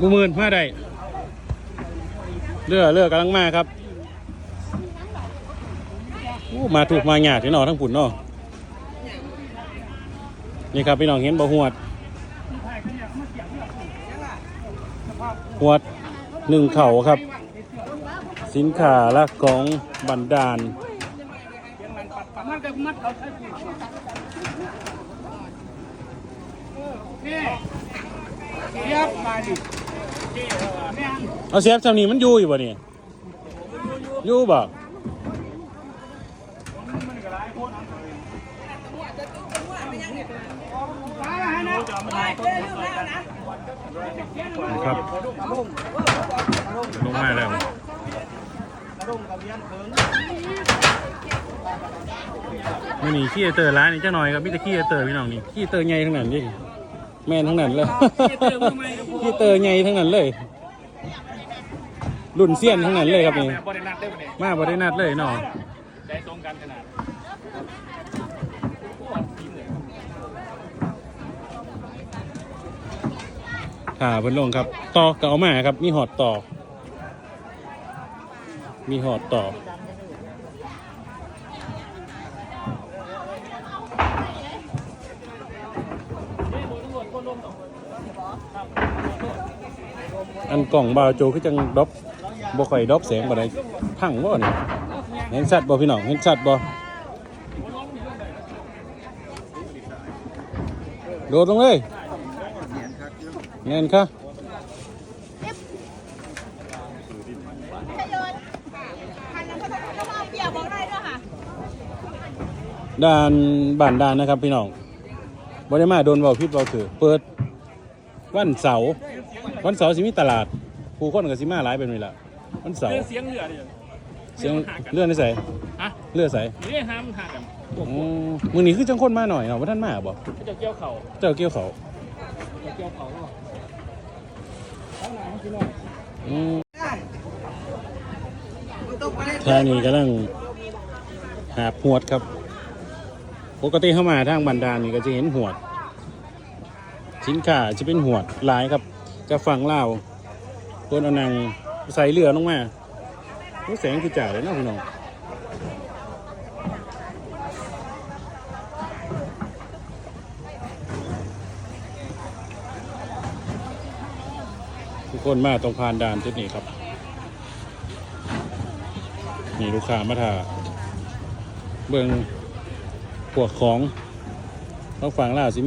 บูมื่นมาได้เรือเรือกำลังมาครับมาถูกมาหยาดที่นอทั้งผุนเนาะนี่ครับพี่น้องเห็นบ่หวด หวดหนึ่งเข่าครับ สินค้าละของบันดาลเขาใช้ผูกนี่เทียบมาดิ เนี่ยเอาเสียบสำนีมันอยู่อยู่บ่นี่อยู่บ่มาให้นะนะครับลงมาแล้วมื่อนี้ขี้เตอร์ร้านนี้เจ้าหน่อยครับพี่จะขี้เตอร์พี่น้องนี่ขี้เตอร์ใหญ่ทั้งนั้นดิ แม่นทั้งนั้นเลยขี้เตอร์ใหญ่ทั้งนั้นเลย รุ่นเซียนทั้งนั้นเลยครับนี่บริณัทได้ปะเนี่ยมาบริณัดเลยเนาะได้ตรงกันขนาดถ่าเพิ่นลงครับ ต่อเก่ามาครับ มีหอดต่อ มีหอดต่อ อันกล่องบาโจคือจังดอบบ่ค่อยดอบแสงบ่ได้พังบ่นี่เห็นสัตว์บ่พี่น้องเห็นสัตว์บ่โดดลงเลยเงินค่ะชยนคันนั้นก็ต้องก็มาเบียกบอกได้ด้วยค่ะด่านบ้านด่านนะครับพี่น้องบ่ได้มาโดนเว้าผิดเว้าถือเปิด วันเสาร์วันเสาร์สิมีตลาดผู้คนก็สิมาหลายเป็นนี่ล่ะวันเสาร์เสียงเหลือเนี่ยเสียงเลื่อนได้ใส่ฮะเลื่อนใส่นี่ห้ามห่างกันอืมมื้อนี้คือจังคนมาหน่อยเนาะบ่ทันมาบ่เขาจะเกี่ยวเข่าเจ้าเกี่ยวเขาจะเกี่ยวเข่าหรออืมทางนี้กำลังหาบหวดครับ ปกติเข้ามาทางบันดาลนี่ก็จะเห็นหวด สินค้าจะเป็นหวดหลายครับจะฝั่งลาวตัวเอานางใส่เรือลงมารู้แสงคือจ่ายเลยนะพี่น้องทุกคนมาตรงพานด่านจุดนี้ครับนี่ลูกค้ามาถ่าเบิ่งพวกของต้องฟังล่าสิมี